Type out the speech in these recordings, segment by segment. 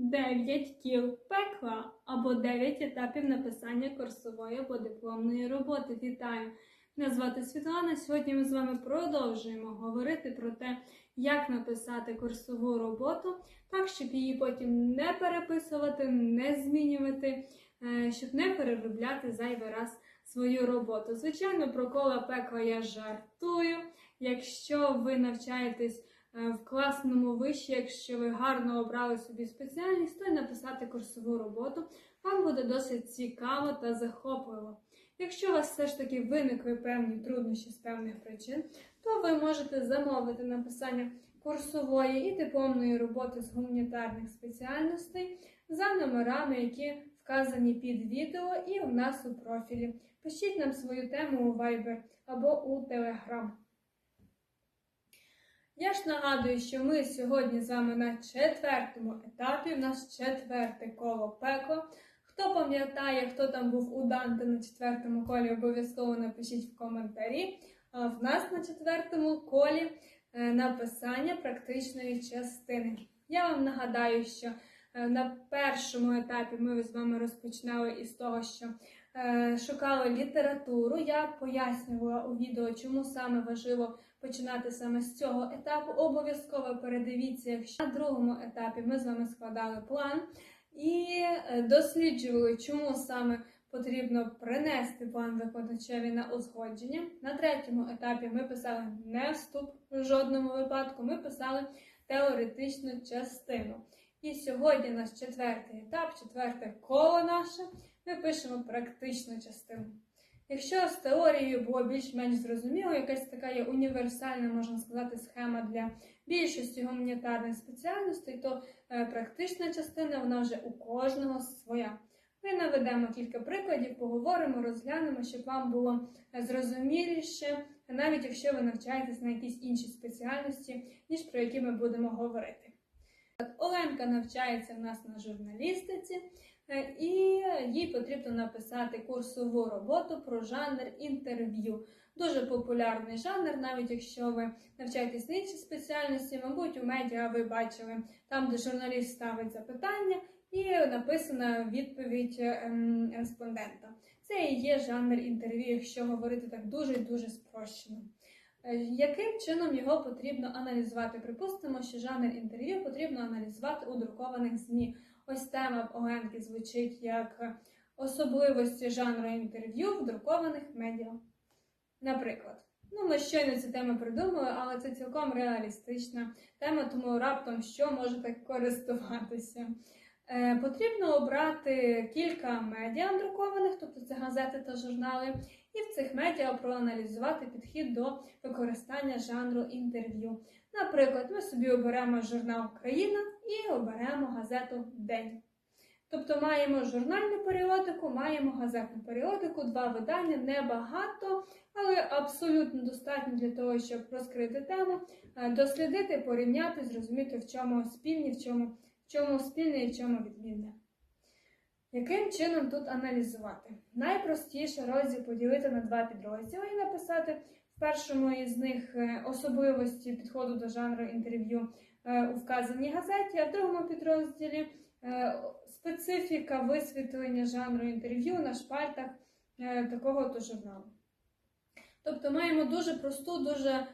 9 кіл пекла або 9 етапів написання курсової або дипломної роботи. Вітаю! Мене звати Світлана. Сьогодні ми з вами продовжуємо говорити про те, як написати курсову роботу, так, щоб її потім не переписувати, не змінювати, е, щоб не переробляти зайвий раз свою роботу. Звичайно, про кола пекла я жартую. Якщо ви навчаєтесь в класному виші, якщо ви гарно обрали собі спеціальність, то й написати курсову роботу вам буде досить цікаво та захопливо. Якщо у вас все ж таки виникли певні труднощі з певних причин, то ви можете замовити написання курсової і дипломної роботи з гуманітарних спеціальностей за номерами, які вказані під відео і у нас у профілі. Пишіть нам свою тему у Viber або у Telegram. Я ж нагадую, що ми сьогодні з вами на четвертому етапі. У нас четверте коло пекло. Хто пам'ятає, хто там був у Данте на четвертому колі, обов'язково напишіть в коментарі. А в нас на четвертому колі е, написання практичної частини. Я вам нагадаю, що е, на першому етапі ми з вами розпочинали із того, що е, шукали літературу. Я пояснювала у відео, чому саме важливо починати саме з цього етапу. Обов'язково передивіться, якщо на другому етапі ми з вами складали план і е, досліджували, чому саме потрібно принести план виконавчеві на узгодження. На третьому етапі ми писали не вступ в жодному випадку, ми писали теоретичну частину. І сьогодні наш четвертий етап, четверте коло наше, ми пишемо практичну частину. Якщо з теорією було більш-менш зрозуміло, якась така є універсальна, можна сказати, схема для більшості гуманітарних спеціальностей, то е, практична частина вона вже у кожного своя. Ми наведемо кілька прикладів, поговоримо, розглянемо, щоб вам було е, зрозуміліше, навіть якщо ви навчаєтесь на якійсь іншій спеціальності, ніж про які ми будемо говорити. Оленка навчається в нас на журналістиці, і їй потрібно написати курсову роботу про жанр інтерв'ю. Дуже популярний жанр, навіть якщо ви навчаєтесь на іншій спеціальності, мабуть, у медіа ви бачили там, де журналіст ставить запитання, і написана відповідь ем, респондента. Це і є жанр інтерв'ю, якщо говорити так дуже дуже спрощено. Е, Яким чином його потрібно аналізувати? Припустимо, що жанр інтерв'ю потрібно аналізувати у друкованих ЗМІ. Ось тема Оленки звучить як особливості жанру інтерв'ю в друкованих медіа. Наприклад, ну ми щойно цю тему придумали, але це цілком реалістична тема, тому раптом що можете користуватися. Е, потрібно обрати кілька медіа друкованих, тобто це газети та журнали, і в цих медіа проаналізувати підхід до використання жанру інтерв'ю. Наприклад, ми собі оберемо журнал Україна і оберемо газету День. Тобто маємо журнальну періодику, маємо газетну періодику, два видання, небагато, але абсолютно достатньо для того, щоб розкрити тему, е, дослідити, порівняти, зрозуміти, в чому спільні, в чому, в чому спільне і в чому відмінне. Яким чином тут аналізувати? Найпростіше розділ поділити на два підрозділи і написати в першому із них е, особливості підходу до жанру інтерв'ю у вказаній газеті, а в другому підрозділі е, специфіка висвітлення жанру інтерв'ю на шпальтах е, такого то журналу. Тобто маємо дуже просту, дуже е,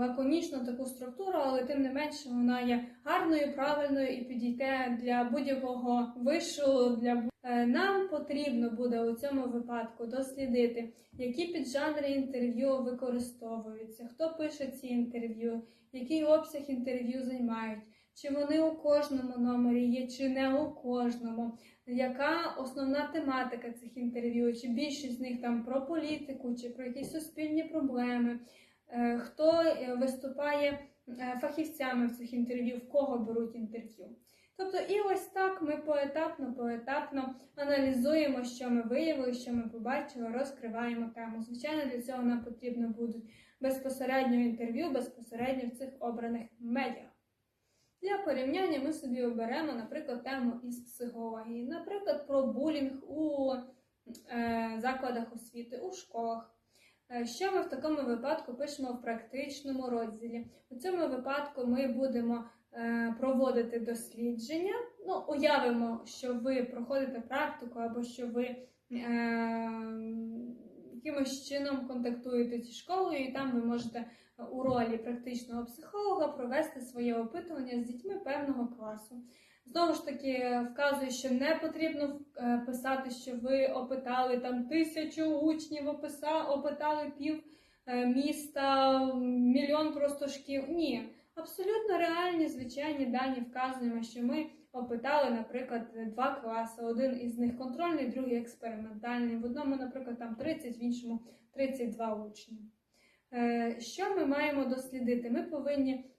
лаконічну таку структуру, але тим не менше вона є гарною, правильною і підійде для будь-якого вишу. Для Е, нам потрібно буде у цьому випадку дослідити, які піджанри інтерв'ю використовуються, хто пише ці інтерв'ю, який обсяг інтерв'ю займають, чи вони у кожному номері є, чи не у кожному. Яка основна тематика цих інтерв'ю? Чи більшість з них там про політику, чи про якісь суспільні проблеми? Е, Хто е, виступає е, фахівцями в цих інтерв'ю, в кого беруть інтерв'ю? Тобто, і ось так ми поетапно, поетапно аналізуємо, що ми виявили, що ми побачили, розкриваємо тему. Звичайно, для цього нам потрібно будуть безпосередньо інтерв'ю, безпосередньо в цих обраних медіа. Для порівняння ми собі оберемо, наприклад, тему із психології, наприклад, про булінг у е, закладах освіти, у школах. Е, Що ми в такому випадку пишемо в практичному розділі? У цьому випадку ми будемо е, проводити дослідження. Ну, уявимо, що ви проходите практику або що ви е, якимось чином контактуєте зі школою, і там ви можете у ролі практичного психолога провести своє опитування з дітьми певного класу. Знову ж таки, вказую, що не потрібно е, писати, що ви опитали там тисячу учнів, опитали пів е, міста, мільйон просто шкіл. Ні, абсолютно реальні, звичайні дані вказуємо, що ми опитали, наприклад, два класи. Один із них контрольний, другий експериментальний. В одному, наприклад, там 30, в іншому 32 учні. Е, Що ми маємо дослідити? Ми повинні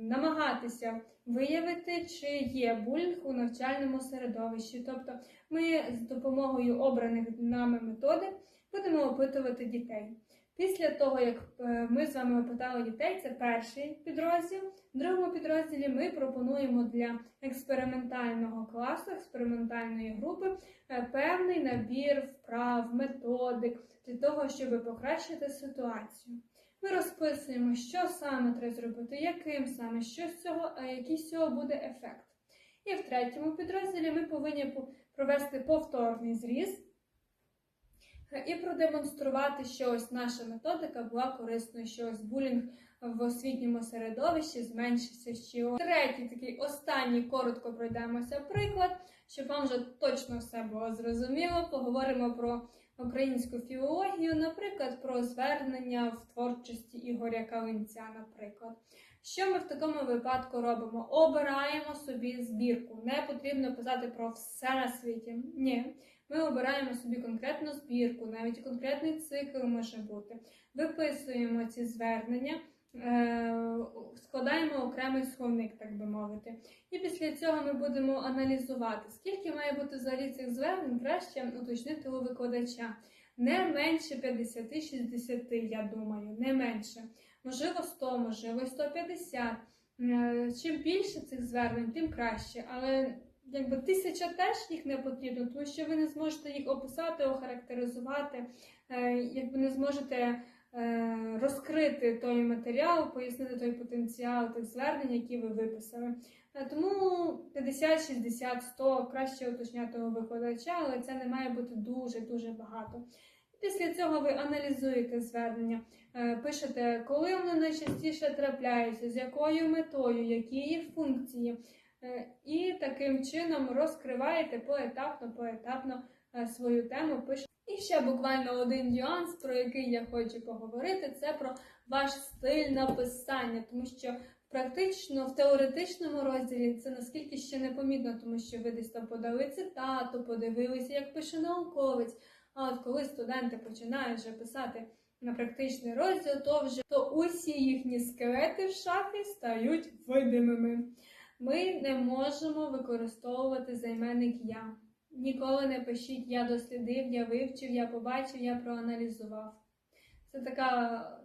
намагатися виявити, чи є булінг у навчальному середовищі. Тобто ми з допомогою обраних нами методик будемо опитувати дітей. Після того, як е, ми з вами опитали дітей, це перший підрозділ. В другому підрозділі ми пропонуємо для експериментального класу, експериментальної групи е, певний набір вправ, методик для того, щоб покращити ситуацію. Ми розписуємо, що саме треба зробити, яким саме, що з цього, а який з цього буде ефект. І в третьому підрозділі ми повинні провести повторний зріз і продемонструвати, що ось наша методика була корисною, що ось булінг в освітньому середовищі зменшився. Що третій такий останній коротко пройдемося приклад, щоб вам вже точно все було зрозуміло. Поговоримо про українську філологію, наприклад, про звернення в творчості Ігоря Калинця, наприклад. Що ми в такому випадку робимо? Обираємо собі збірку. Не потрібно писати про все на світі. Ні. Ми обираємо собі конкретну збірку, навіть конкретний цикл може бути. Виписуємо ці звернення, е, складаємо окремий словник, так би мовити. І після цього ми будемо аналізувати, скільки має бути взагалі цих звернень, краще уточнити у викладача. Не менше 50-60, я думаю, не менше. Можливо, 100, можливо, 150. Е, Чим більше цих звернень, тим краще. Але якби тисяча теж їх не потрібно, тому що ви не зможете їх описати, охарактеризувати, е, якби не зможете розкрити той матеріал, пояснити той потенціал тих звернень, які ви виписали. Е, Тому 50, 60, 100 краще уточняти у викладача, але це не має бути дуже-дуже багато. Після цього ви аналізуєте звернення, е, пишете, коли вони найчастіше трапляються, з якою метою, які їх функції. Е, І таким чином розкриваєте поетапно, поетапно е, свою тему. Пишете. Ще буквально один нюанс, про який я хочу поговорити, це про ваш стиль написання, тому що практично в теоретичному розділі це наскільки ще не помітно, тому що ви десь там подали цитату, подивилися, як пише науковець. А от коли студенти починають вже писати на практичний розділ, то вже то усі їхні скелети в шафі стають видимими. Ми не можемо використовувати займенник я. Ніколи не пишіть я дослідив, я вивчив, я побачив, я проаналізував. Це така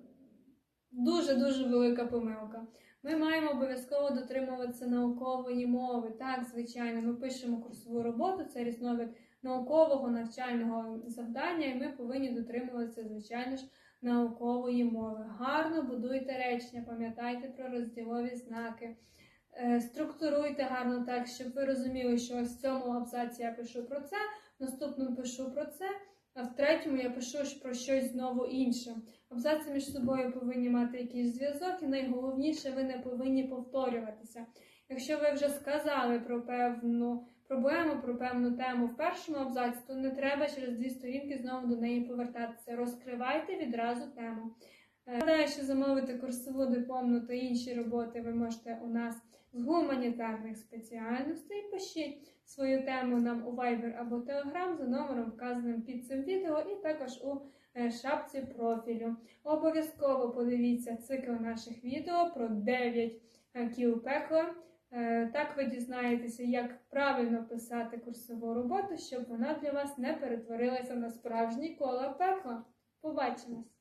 дуже-дуже велика помилка. Ми маємо обов'язково дотримуватися наукової мови. Так, звичайно, ми пишемо курсову роботу, це різновид наукового навчального завдання, і ми повинні дотримуватися, звичайно ж, наукової мови. Гарно будуйте речення, пам'ятайте про розділові знаки. Е, Структуруйте гарно так, щоб ви розуміли, що ось в цьому абзаці я пишу про це, в наступному пишу про це, а в третьому я пишу про щось знову інше. Абзаці між собою повинні мати якийсь зв'язок, і найголовніше, ви не повинні повторюватися. Якщо ви вже сказали про певну проблему, про певну тему в першому абзаці, то не треба через дві сторінки знову до неї повертатися. Розкривайте відразу тему. Е, Нагадаю, що замовити курсову дипломну та інші роботи ви можете у нас з гуманітарних спеціальностей. Пишіть свою тему нам у Viber або Telegram за номером, вказаним під цим відео, і також у е, шапці профілю. Обов'язково подивіться цикл наших відео про 9 е, кіл пекла. Е, Так ви дізнаєтеся, як правильно писати курсову роботу, щоб вона для вас не перетворилася на справжні кола пекла. Побачимось!